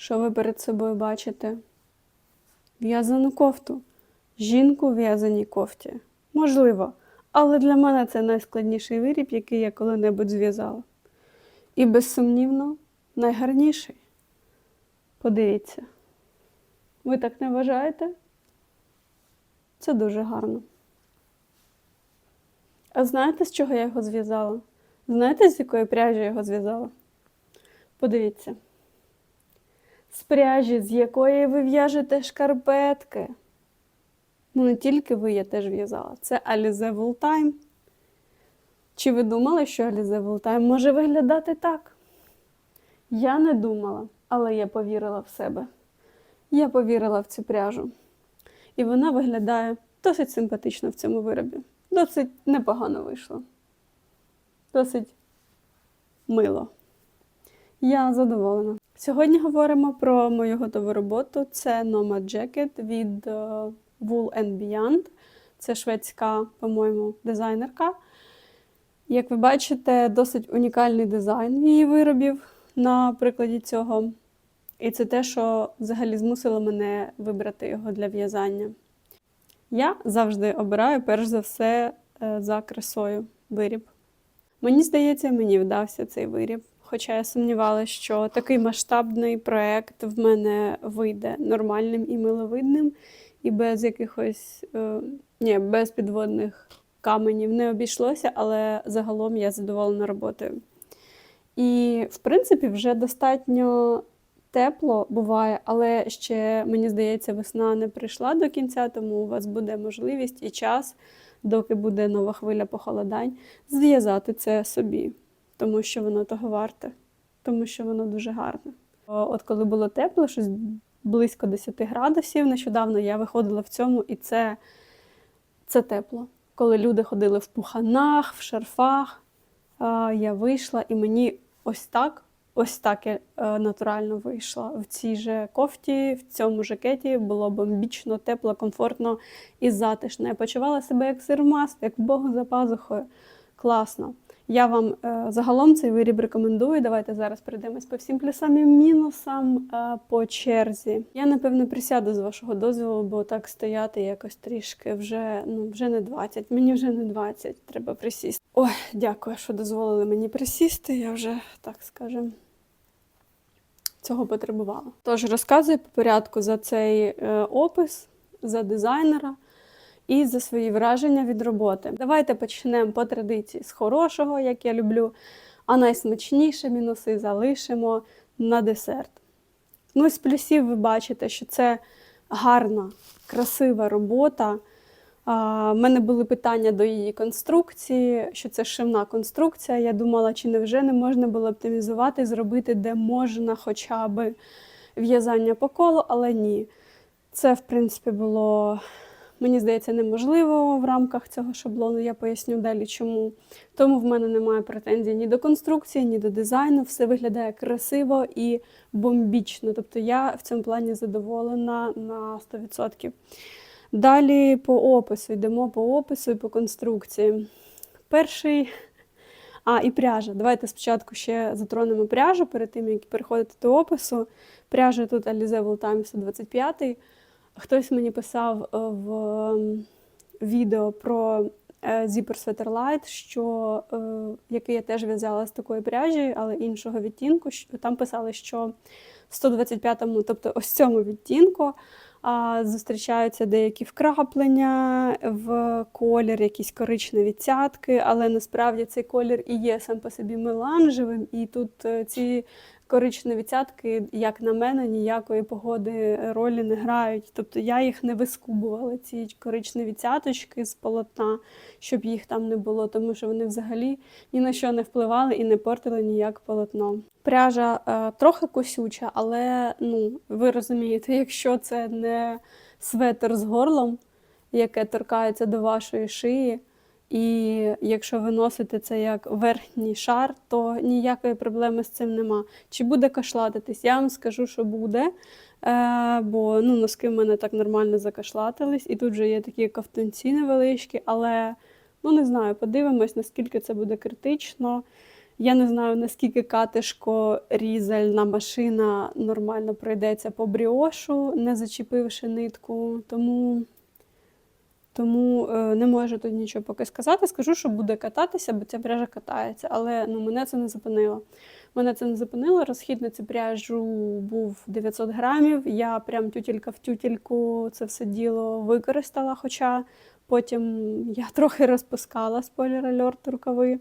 Що ви перед собою бачите? В'язану кофту. Жінку в в'язаній кофті. Можливо, але для мене це найскладніший виріб, який я коли-небудь зв'язала. І безсумнівно найгарніший. Подивіться. Ви так не вважаєте? Це дуже гарно. А знаєте, з чого я його зв'язала? Знаєте, з якої пряжі я його зв'язала? Подивіться. З пряжі, з якої ви в'яжете шкарпетки. Ну, не тільки ви, я теж в'язала. Це Alize Wooltime. Чи ви думали, що Alize Wooltime може виглядати так? Я не думала, але я повірила в себе. Я повірила в цю пряжу. І вона виглядає досить симпатично в цьому виробі. Досить непогано вийшло. Досить мило. Я задоволена. Сьогодні говоримо про мою готову роботу. Це Nomad Jacket від е, Wool and Beyond. Це шведська, по-моєму, дизайнерка. Як ви бачите, досить унікальний дизайн її виробів на прикладі цього. І це те, що взагалі змусило мене вибрати його для в'язання. Я завжди обираю перш за все е, за красою виріб. Мені здається, мені вдався цей виріб. Хоча я сумнівалася, що такий масштабний проект в мене вийде нормальним і миловидним, і без якихось е, ні, без підводних каменів не обійшлося, але загалом я задоволена роботою. І, в принципі, вже достатньо тепло буває, але ще, мені здається, весна не прийшла до кінця, тому у вас буде можливість і час, доки буде нова хвиля похолодань, зв'язати це собі, тому що воно того варте, тому що воно дуже гарне. От коли було тепло, щось близько 10 градусів, нещодавно я виходила в цьому, і це, це тепло. Коли люди ходили в пуханах, в шарфах, я вийшла і мені ось так, ось так я е, натурально вийшла. В цій же кофті, в цьому жакеті було бомбічно, тепло, комфортно і затишно. Я почувала себе як сир в як в Богу за пазухою. Класно. Я вам е, загалом цей виріб рекомендую. Давайте зараз пройдемось по всім плюсам і мінусам е, по черзі. Я, напевно, присяду з вашого дозволу, бо так стояти якось трішки вже, ну, вже не 20. Мені вже не 20, треба присісти. Ой, дякую, що дозволили мені присісти. Я вже, так скажем, цього потребувала. Тож розказую по порядку за цей е, опис, за дизайнера і за свої враження від роботи. Давайте почнемо по традиції з хорошого, як я люблю, а найсмачніші мінуси залишимо на десерт. Ну, з плюсів ви бачите, що це гарна, красива робота. У мене були питання до її конструкції, що це шивна конструкція. Я думала, чи невже не можна було оптимізувати, зробити, де можна хоча б в'язання по колу, але ні. Це, в принципі, було, мені здається, неможливо в рамках цього шаблону. Я поясню далі чому. Тому в мене немає претензій ні до конструкції, ні до дизайну. Все виглядає красиво і бомбічно. Тобто я в цьому плані задоволена на 100%. Далі по опису, йдемо по опису і по конструкції. Перший. А, і пряжа. Давайте спочатку ще затронемо пряжу перед тим, як переходити до опису. Пряжа тут Alize Wooltime 125. Хтось мені писав е, в ем, відео про е, Zipper Sweater Light, що, е, який я теж в'язала з такої пряжі, але іншого відтінку. що- Там писали, що в 125-му, тобто ось цьому відтінку, зустрічаються деякі вкраплення в колір, якісь коричневі цятки, але насправді цей колір і є сам по собі меланжевим, і тут ці коричневі цятки, як на мене, ніякої погоди ролі не грають. Тобто я їх не вискубувала, ці коричневі цяточки з полотна, щоб їх там не було, тому що вони взагалі ні на що не впливали і не портили ніяк полотно. Пряжа е, трохи косюча, але ну, ви розумієте, якщо це не светр з горлом, яке торкається до вашої шиї, і якщо ви носите це як верхній шар, то ніякої проблеми з цим нема. Чи буде кашлатитись? Я вам скажу, що буде. Е, бо ну, носки в мене так нормально закашлатились, і тут вже є такі ковтунці невеличкі, але ну не знаю, подивимось, наскільки це буде критично. Я не знаю, наскільки катишко різальна машина нормально пройдеться по бріошу, не зачепивши нитку. Тому, тому е, не можу тут нічого поки сказати. Скажу, що буде кататися, бо ця пряжа катається. Але ну, мене це не зупинило. Мене це не зупинило. Розхід на цю пряжу був 900 грамів. Я прям тютілька в тютільку це все діло використала. Хоча потім я трохи розпускала спойлер альорт рукави.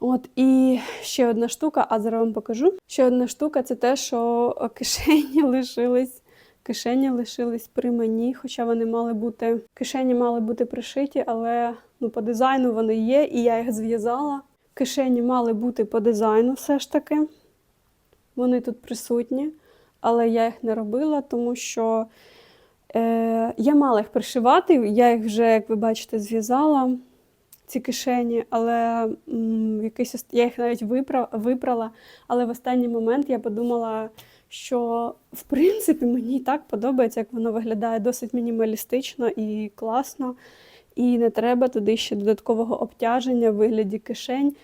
От і ще одна штука, а зараз вам покажу. Ще одна штука це те, що кишені лишились. Кишені лишились при мені, хоча вони мали бути кишені мали бути пришиті, але ну, по дизайну вони є, і я їх зв'язала. Кишені мали бути по дизайну все ж таки. Вони тут присутні, але я їх не робила, тому що е, я мала їх пришивати. Я їх вже, як ви бачите, зв'язала ці кишені, але м, якийсь я їх навіть випра, випрала. Але в останній момент я подумала, що в принципі мені і так подобається, як воно виглядає досить мінімалістично і класно. І не треба туди ще додаткового обтяження в вигляді кишень,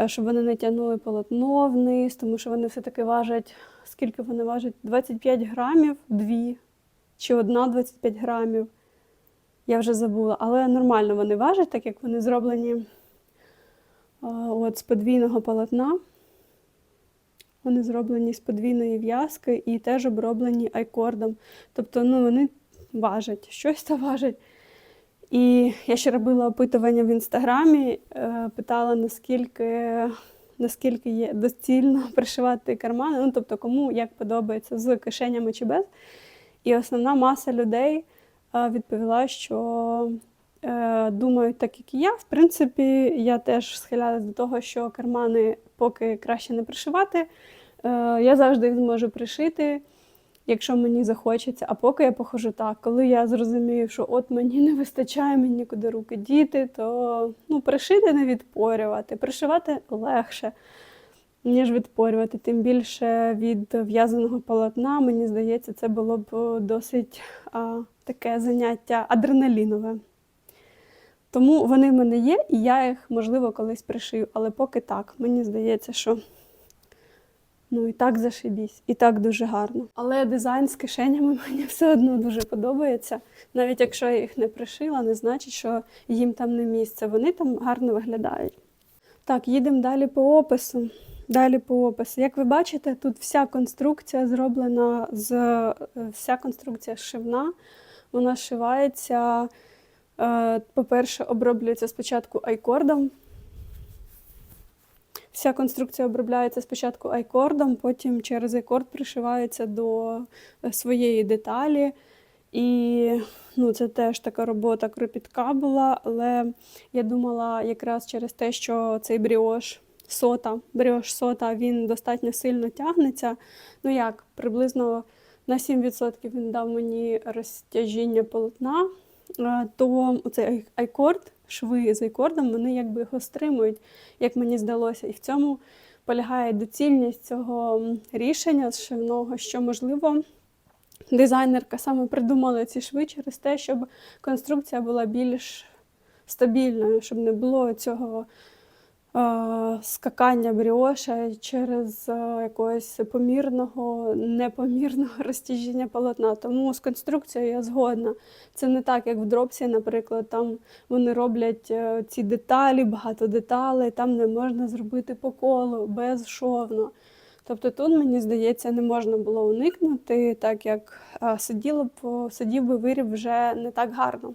е, щоб вони не тягнули полотно вниз, тому що вони все-таки важать, скільки вони важать? 25 грамів, дві чи одна 25 грамів. Я вже забула, але нормально вони важать, так як вони зроблені е, от, з подвійного полотна. Вони зроблені з подвійної в'язки і теж оброблені айкордом. Тобто ну, вони важать, щось та важать. І я ще робила опитування в інстаграмі, е, питала, наскільки, наскільки є доцільно пришивати кармани, ну тобто кому як подобається з кишенями чи без. І основна маса людей е, відповіла, що думають так, як і я. В принципі, я теж схилялась до того, що кармани поки краще не пришивати. Е, я завжди їх зможу пришити, якщо мені захочеться. А поки я похожу так, коли я зрозумію, що от мені не вистачає, мені нікуди руки діти, то ну, пришити не відпорювати. Пришивати легше, ніж відпорювати. Тим більше від в'язаного полотна, мені здається, це було б досить а, таке заняття адреналінове. Тому вони в мене є, і я їх, можливо, колись пришию. Але поки так, мені здається, що ну і так зашибісь, і так дуже гарно. Але дизайн з кишенями мені все одно дуже подобається. Навіть якщо я їх не пришила, не значить, що їм там не місце. Вони там гарно виглядають. Так, їдемо далі по опису. Далі по опису. Як ви бачите, тут вся конструкція зроблена з е, вся конструкція шивна. Вона шивається, по-перше, оброблюється спочатку айкордом. Вся конструкція обробляється спочатку айкордом, потім через айкорд пришивається до е, своєї деталі. І ну, це теж така робота кропітка була, але я думала якраз через те, що цей бріош сота, бріош сота, він достатньо сильно тягнеться. Ну як, приблизно на 7% він дав мені розтяжіння полотна, е, то цей айкорд, шви з айкордом, вони якби його стримують, як мені здалося. І в цьому полягає доцільність цього рішення шивного, що можливо. Дизайнерка саме придумала ці шви через те, щоб конструкція була більш стабільною, щоб не було цього скакання бріоша через е, якогось помірного, непомірного розтяжіння полотна. Тому з конструкцією я згодна. Це не так, як в дропсі, наприклад, там вони роблять е, ці деталі, багато деталей, там не можна зробити по колу безшовно. Тобто тут, мені здається, не можна було уникнути, так як сиділо б, сидів би виріб вже не так гарно.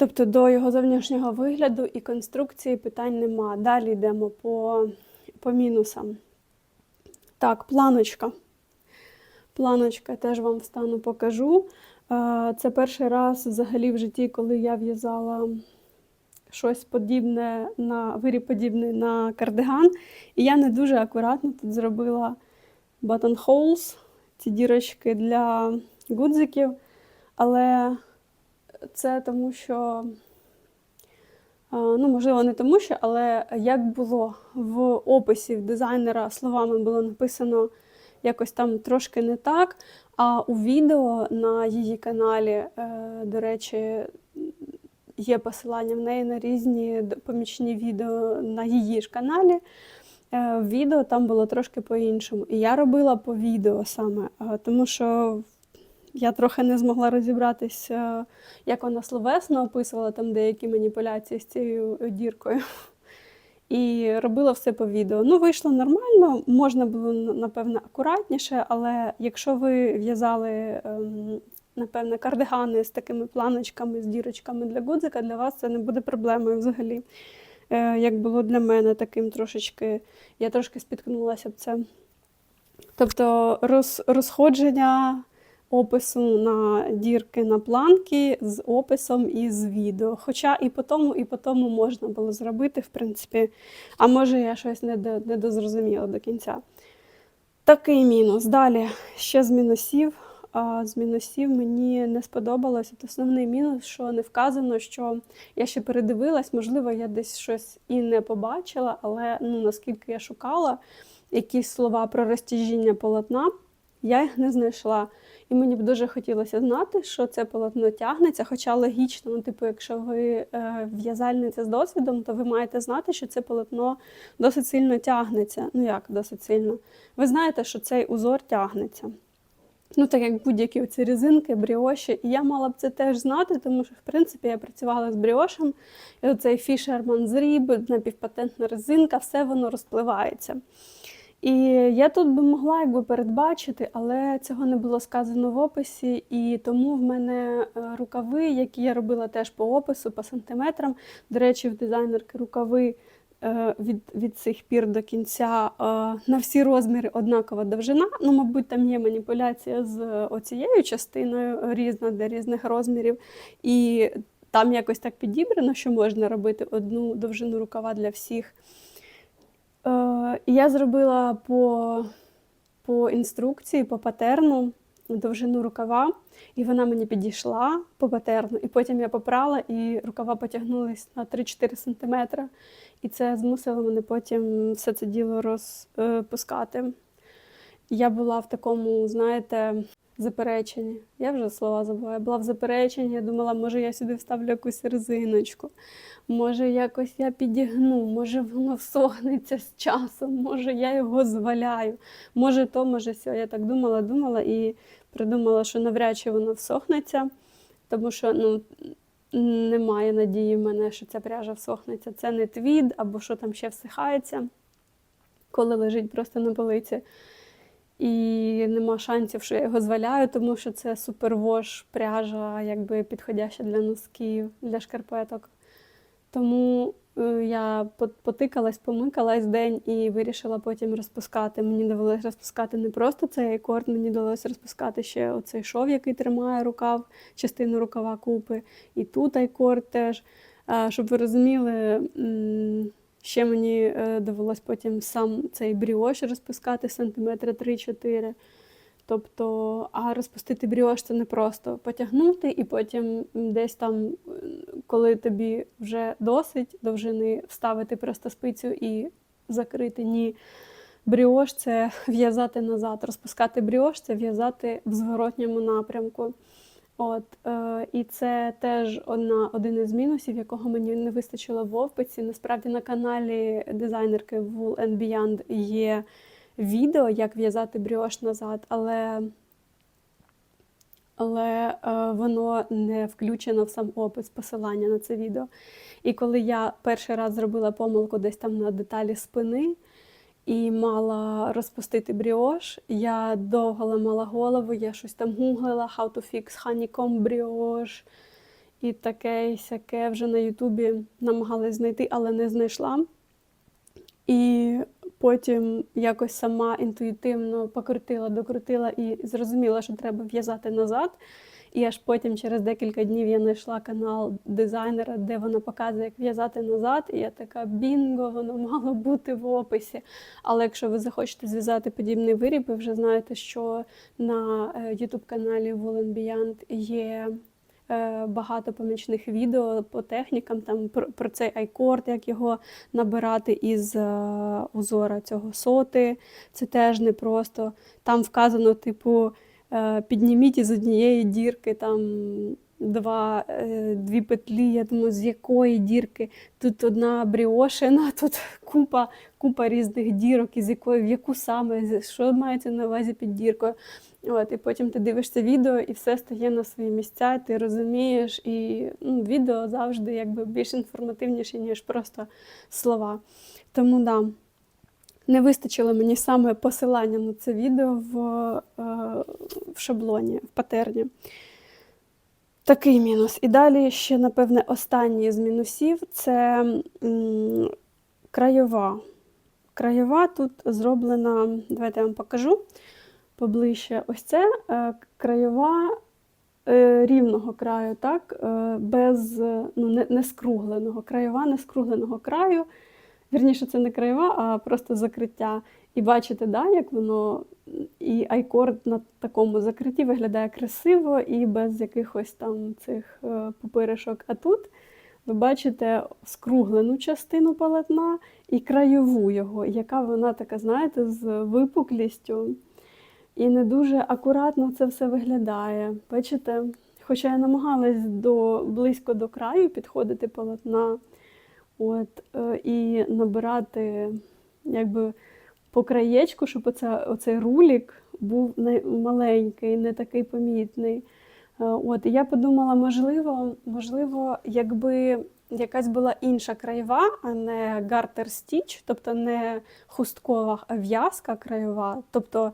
Тобто до його зовнішнього вигляду і конструкції питань нема. Далі йдемо по, по мінусам. Так, планочка. Планочка теж вам встану покажу. Е, Це перший раз взагалі в житті, коли я в'язала щось подібне на виріб подібний на кардиган. І я не дуже акуратно тут зробила button holes, ці дірочки для гудзиків. Але це тому, що, ну, можливо, не тому, що, але як було в описі в дизайнера словами було написано якось там трошки не так. А у відео на її каналі, е, до речі, є посилання в неї на різні помічні відео на її ж каналі. Е, Відео там було трошки по-іншому. І я робила по відео саме, тому що я трохи не змогла розібратися, як вона словесно описувала там деякі маніпуляції з цією е, діркою. І робила все по відео. Ну, вийшло нормально, можна було, напевно, акуратніше, але якщо ви в'язали, ем, напевно, кардигани з такими планочками, з дірочками для гудзика, для вас це не буде проблемою взагалі. Е, Як було для мене таким трошечки, я трошки спіткнулася б це. Тобто роз, розходження опису на дірки на планки з описом і з відео. Хоча і по тому, і по тому можна було зробити, в принципі. А може я щось не, до, до кінця. Такий мінус. Далі ще з мінусів. А з мінусів мені не сподобалось. От основний мінус, що не вказано, що я ще передивилась, можливо, я десь щось і не побачила, але ну, наскільки я шукала якісь слова про розтяжіння полотна, я їх не знайшла. І мені б дуже хотілося знати, що це полотно тягнеться. Хоча логічно, ну, типу, якщо ви е, в'язальниця з досвідом, то ви маєте знати, що це полотно досить сильно тягнеться. Ну як досить сильно? Ви знаєте, що цей узор тягнеться. Ну, так як будь-які оці резинки, бріоші. І я мала б це теж знати, тому що, в принципі, я працювала з бріошем, і оцей Fisherman зріб, напівпатентна резинка, все воно розпливається. І я тут би могла якби передбачити, але цього не було сказано в описі, і тому в мене е, рукави, які я робила теж по опису, по сантиметрам. До речі, в дизайнерки рукави е, від, від цих пір до кінця е, на всі розміри однакова довжина. Ну, мабуть, там є маніпуляція з оцією частиною різна для різних розмірів. І там якось так підібрано, що можна робити одну довжину рукава для всіх. Е, я зробила по, по інструкції, по патерну довжину рукава, і вона мені підійшла по патерну. І потім я попрала, і рукава потягнулись на 3-4 см. І це змусило мене потім все це діло розпускати. Я була в такому, знаєте, запереченні. Я вже слова забуваю. Була в запереченні, я думала, може я сюди вставлю якусь резиночку. Може, якось я підігну, може воно всохнеться з часом, може я його зваляю, може то, може сьо. Я так думала, думала і придумала, що навряд чи воно всохнеться, тому що ну, немає надії в мене, що ця пряжа всохнеться. Це не твід або що там ще всихається, коли лежить просто на полиці. І нема шансів, що я його зваляю, тому що це супервош пряжа, якби підходяща для носків, для шкарпеток. Тому е, я по- потикалась, помикалась день і вирішила потім розпускати. Мені довелося розпускати не просто цей акорд, мені довелося розпускати ще оцей шов, який тримає рукав, частину рукава купи, і тут айкорд теж. Щоб ви розуміли, ще мені е, довелось потім сам цей бріош розпускати сантиметра 3-4. Тобто, а розпустити бріош це не просто потягнути, і потім десь там, коли тобі вже досить довжини, вставити просто спицю і закрити. Ні. Бріош це в'язати назад. Розпускати бріош це в'язати в зворотньому напрямку. От, е, і це теж одна, один із мінусів, якого мені не вистачило в описі. Насправді на каналі дизайнерки Wool and Beyond є відео, як в'язати бріош назад, але, але е, воно не включено в сам опис посилання на це відео. І коли я перший раз зробила помилку десь там на деталі спини і мала розпустити бріош, я довго ламала голову, я щось там гуглила how to fix honeycomb бріош. І таке, сяке вже на Ютубі намагалась знайти, але не знайшла. І потім якось сама інтуїтивно покрутила, докрутила і зрозуміла, що треба в'язати назад. І аж потім, через декілька днів, я знайшла канал дизайнера, де вона показує, як в'язати назад. І я така бінго, воно мало бути в описі. Але якщо ви захочете зв'язати подібний виріб, ви вже знаєте, що на youtube каналі Wool and Beyond є е, багато помічних відео по технікам, там про, про цей айкорд, як його набирати із е, узора цього соти. Це теж непросто. Там вказано, типу, е, підніміть із однієї дірки там два, е, дві петлі. Я думаю, з якої дірки? Тут одна бріошина, тут купа, купа різних дірок, із якої, в яку саме, що мається на увазі під діркою. От, і потім ти дивишся відео, і все стає на свої місця, ти розумієш, і ну, відео завжди якби більш інформативніше, ніж просто слова. Тому да, не вистачило мені саме посилання на це відео в, е, в шаблоні, в патерні. Такий мінус. І далі ще, напевне, останній з мінусів це м, краєва. Краєва тут зроблена, давайте я вам покажу поближче. Ось це е, краєва е, рівного краю, так? без ну, не, не скругленого. Краєва не скругленого краю. Вірніше, це не краєва, а просто закриття. І бачите, да, як воно і айкорд на такому закритті виглядає красиво і без якихось там цих е, пупиришок. А тут ви бачите скруглену частину полотна і краєву його, яка вона така, знаєте, з випуклістю. І не дуже акуратно це все виглядає. Бачите? Хоча я намагалась до, близько до краю підходити полотна от, е, і набирати якби, по краєчку, щоб оце, оцей рулік був маленький, не такий помітний. Е, От, і я подумала, можливо, можливо, якби якась була інша краєва, а не гартер стіч, тобто не хусткова, а в'язка краєва. Тобто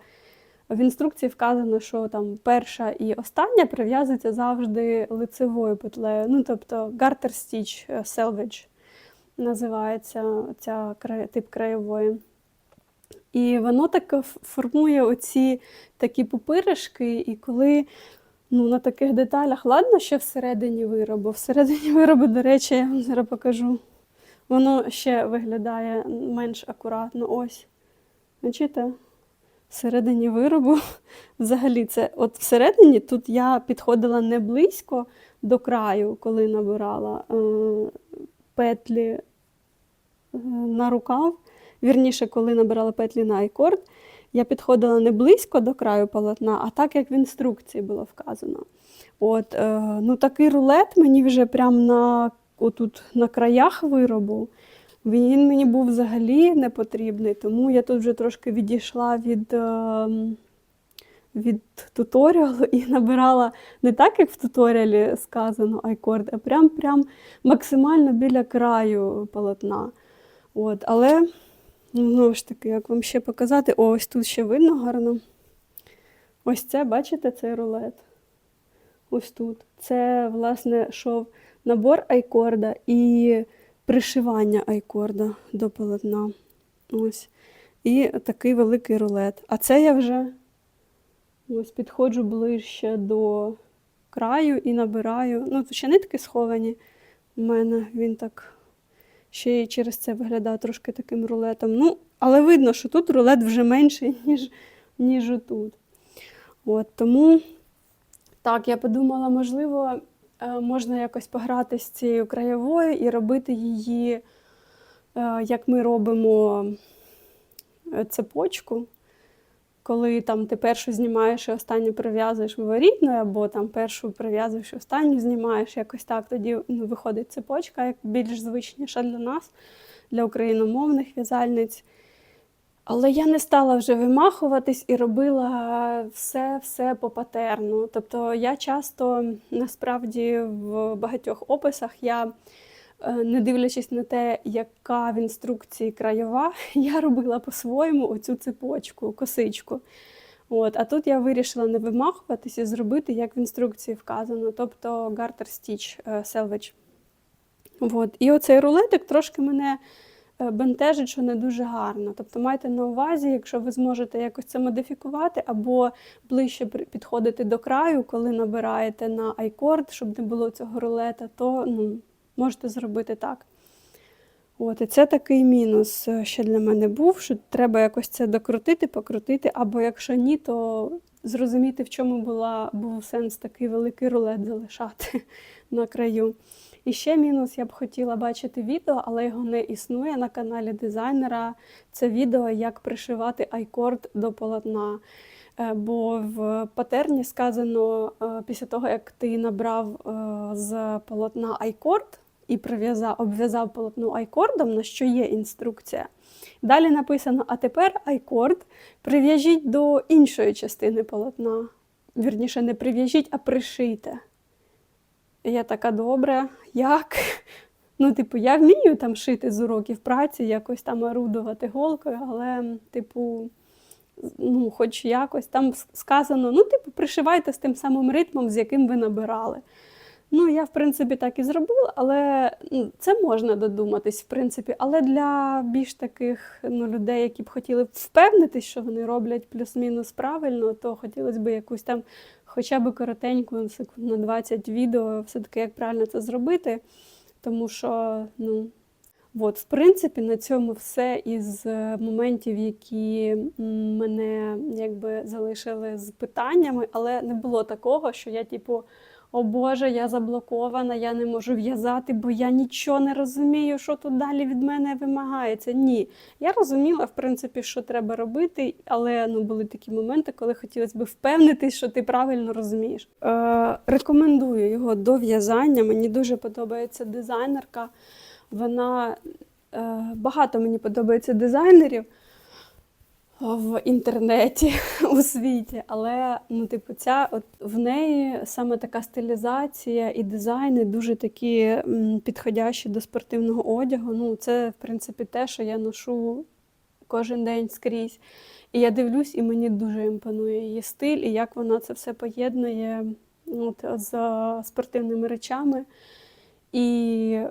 в інструкції вказано, що там перша і остання прив'язується завжди лицевою петлею. Ну, тобто garter stitch е, selvage називається ця тип краєвої. І воно так формує оці такі пупиришки, і коли ну, на таких деталях, ладно, що всередині виробу. Всередині виробу, до речі, я вам зараз покажу. Воно ще виглядає менш акуратно. Ось. Бачите? Всередині виробу. Взагалі, це от всередині тут я підходила не близько до краю, коли набирала е, петлі на рукав. Вірніше, коли набирала петлі на айкорд, я підходила не близько до краю полотна, а так, як в інструкції було вказано. От, е, ну, такий рулет мені вже прямо на, отут, на краях виробу. Він мені був взагалі не потрібний, тому я тут вже трошки відійшла від, е, від туторіалу і набирала не так, як в туторіалі сказано айкорд, а прям, прям максимально біля краю полотна. От, але, ну, знову ж таки, як вам ще показати, ось тут ще видно гарно. Ось це, бачите, цей рулет. Ось тут. Це, власне, шов набор айкорда і пришивання айкорда до полотна. Ось. І такий великий рулет. А це я вже ось підходжу ближче до краю і набираю. Ну, тут ще нитки сховані. У мене він так ще й через це виглядає трошки таким рулетом. Ну, але видно, що тут рулет вже менший, ніж, ніж отут. От, тому так, я подумала, можливо, е, можна якось пограти з цією краєвою і робити її, е, як ми робимо е, цепочку. Коли там ти першу знімаєш і останню прив'язуєш виворітною, або там першу прив'язуєш і останню знімаєш, якось так тоді ну, виходить цепочка, як більш звичніша для нас, для україномовних в'язальниць. Але я не стала вже вимахуватись і робила все, все по патерну. Тобто я часто насправді в багатьох описах я, не дивлячись на те, яка в інструкції краєва, я робила по-своєму оцю цепочку, косичку. От, а тут я вирішила не вимахуватись і зробити, як в інструкції вказано, тобто garter stitch е. От. І оцей рулетик трошки мене е, бентежить, що не дуже гарно. Тобто майте на увазі, якщо ви зможете якось це модифікувати, або ближче підходити до краю, коли набираєте на айкорд, щоб не було цього рулета, то ну, можете зробити так. От, і це такий мінус е, ще для мене був, що треба якось це докрутити, покрутити, або якщо ні, то зрозуміти, в чому була, був сенс такий великий рулет залишати на краю. І ще мінус, я б хотіла бачити відео, але його не існує на каналі дизайнера. Це відео, як пришивати айкорд до полотна. Е, Бо в патерні сказано е, після того, як ти набрав з полотна айкорд і прив'язав, обв'язав полотно айкордом, на що є інструкція. Далі написано: а тепер айкорд прив'яжіть до іншої частини полотна. Вірніше, не прив'яжіть, а пришийте. Я така добре, як? Ну, типу, я вмію там шити з уроків праці, якось там орудувати голкою, але, типу, ну, хоч якось там сказано, ну, типу, пришивайте з тим самим ритмом, з яким ви набирали. Ну, я, в принципі, так і зробила, але ну, це можна додуматись, в принципі. Але для більш таких ну, людей, які б хотіли впевнитись, що вони роблять плюс-мінус правильно, то хотілося б якусь там хоча б коротеньку, секунд на 20 відео, все-таки як правильно це зробити. Тому що, ну, от, в принципі, на цьому все із е, моментів, які мене якби залишили з питаннями, але не було такого, що я, типу, о Боже, я заблокована, я не можу в'язати, бо я нічого не розумію, що тут далі від мене вимагається. Ні. Я розуміла, в принципі, що треба робити, але ну, були такі моменти, коли хотілося б впевнитись, що ти правильно розумієш. Е, рекомендую його до в'язання. Мені дуже подобається дизайнерка. Вона е, багато мені подобається дизайнерів в інтернеті у світі, але ну, типу, ця от в неї саме така стилізація і дизайни дуже такі м, підходящі до спортивного одягу. Ну, це, в принципі, те, що я ношу кожен день скрізь. І я дивлюсь, і мені дуже імпонує її стиль, і як вона це все поєднує ну, от, з спортивними речами. І е,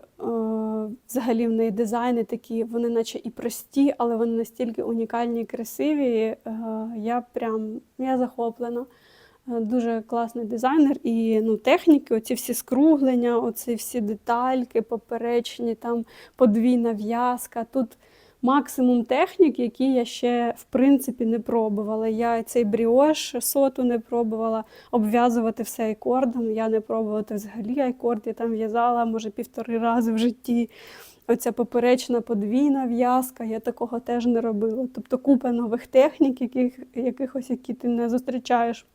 взагалі в неї дизайни такі, вони наче і прості, але вони настільки унікальні і красиві. Е, я прям я захоплена. Е, Дуже класний дизайнер. І ну, техніки, оці всі скруглення, оці всі детальки, поперечні, там подвійна в'язка. Тут максимум технік, які я ще в принципі не пробувала. Я цей бріош соту не пробувала, обв'язувати все айкордом. Я не пробувати взагалі айкорд. Я там в'язала, може, півтори рази в житті. Оця поперечна подвійна в'язка, я такого теж не робила. Тобто купа нових технік, яких, якихось, які ти не зустрічаєш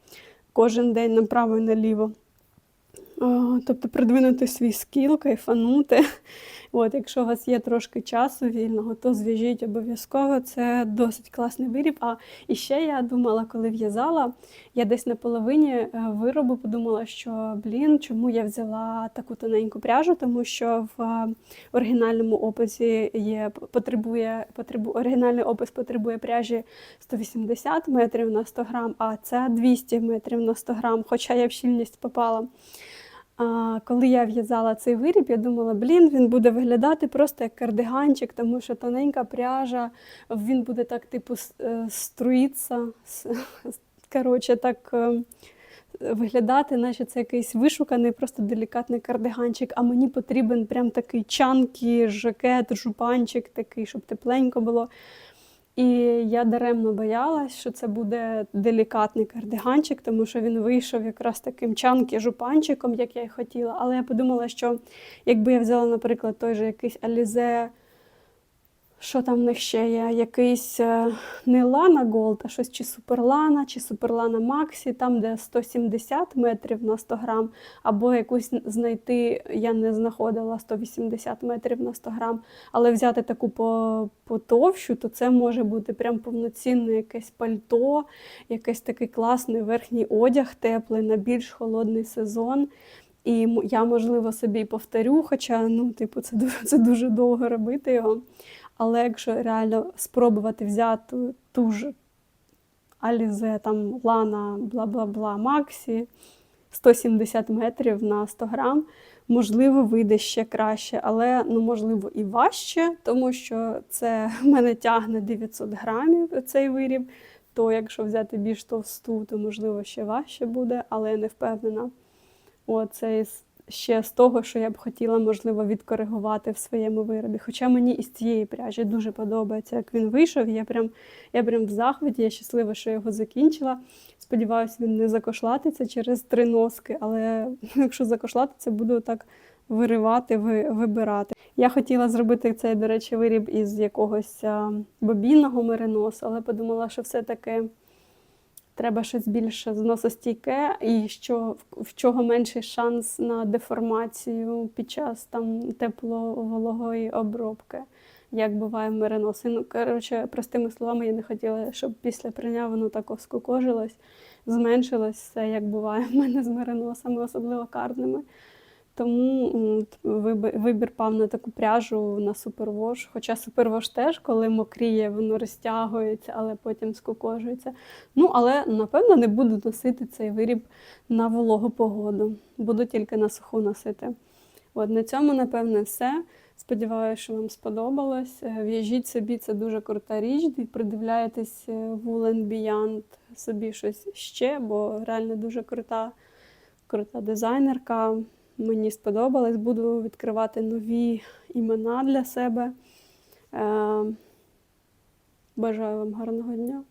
кожен день направо і наліво. Тобто придвинути свій скіл, кайфанути. От, якщо у вас є трошки часу вільного, то зв'яжіть обов'язково. Це досить класний виріб. А і ще я думала, коли в'язала, я десь на половині е, виробу подумала, що блін, чому я взяла таку тоненьку пряжу, тому що в е, оригінальному описі є потребує, потребу, оригінальний опис потребує пряжі 180 метрів на 100 грам, а це 200 метрів на 100 грам, хоча я в щільність попала. А, коли я в'язала цей виріб, я думала, блін, він буде виглядати просто як кардиганчик, тому що тоненька пряжа, він буде так, типу, е, струїтися, с- коротше, так е, виглядати, наче це якийсь вишуканий, просто делікатний кардиганчик. А мені потрібен прям такий чанкі, жакет, жупанчик такий, щоб тепленько було. І я даремно боялась, що це буде делікатний кардиганчик, тому що він вийшов якраз таким чанки жупанчиком, як я й хотіла. Але я подумала, що якби я взяла, наприклад, той же якийсь Алізе, що там в них ще є, якийсь е, не Лана Голд, а щось чи Суперлана, чи Суперлана Максі, там, де 170 метрів на 100 грам, або якусь знайти, я не знаходила 180 метрів на 100 грам, але взяти таку потовщу, то це може бути прям повноцінне якесь пальто, якийсь такий класний верхній одяг теплий на більш холодний сезон. І я, можливо, собі повторю, хоча ну, типу, це дуже, це дуже довго робити його. Але якщо реально спробувати взяти ту ж Алізе, там Лана, бла-бла-бла, Максі, 170 метрів на 100 грам, можливо, вийде ще краще, але ну, можливо і важче, тому що це в мене тягне 900 грамів цей виріб. То якщо взяти більш товсту, то можливо ще важче буде, але я не впевнена. Із- ще з того, що я б хотіла, можливо, відкоригувати в своєму виробі. Хоча мені із цієї пряжі дуже подобається, як він вийшов. Я прям, я прям в захваті, я щаслива, що його закінчила. Сподіваюсь, він не закошлатиться через три носки, але якщо закошлатиться, буду так виривати, ви, вибирати. Я хотіла зробити цей, до речі, виріб із якогось а, бобінного мериносу, але подумала, що все-таки треба щось більш зносостійке, і що в чого менший шанс на деформацію під час там тепло-вологої обробки, як буває в мериноси. Ну, коротше, простими словами, я не хотіла, щоб після прання воно так оскукожилось, зменшилось все, як буває в мене з мереносами, особливо карними. Тому вибір пав на таку пряжу на супервош. Хоча супервош теж, коли мокріє, воно розтягується, але потім скукожується. Ну, але напевно не буду носити цей виріб на вологу погоду. Буду тільки на суху носити. От на цьому, напевне, все. Сподіваюся, що вам сподобалось. Е, В'яжіть собі, це дуже крута річ. І придивляєтесь е, Beyond собі щось ще, бо реально дуже крута, крута дизайнерка. Мені сподобалось. Буду відкривати нові імена для себе. Е, Бажаю вам гарного дня.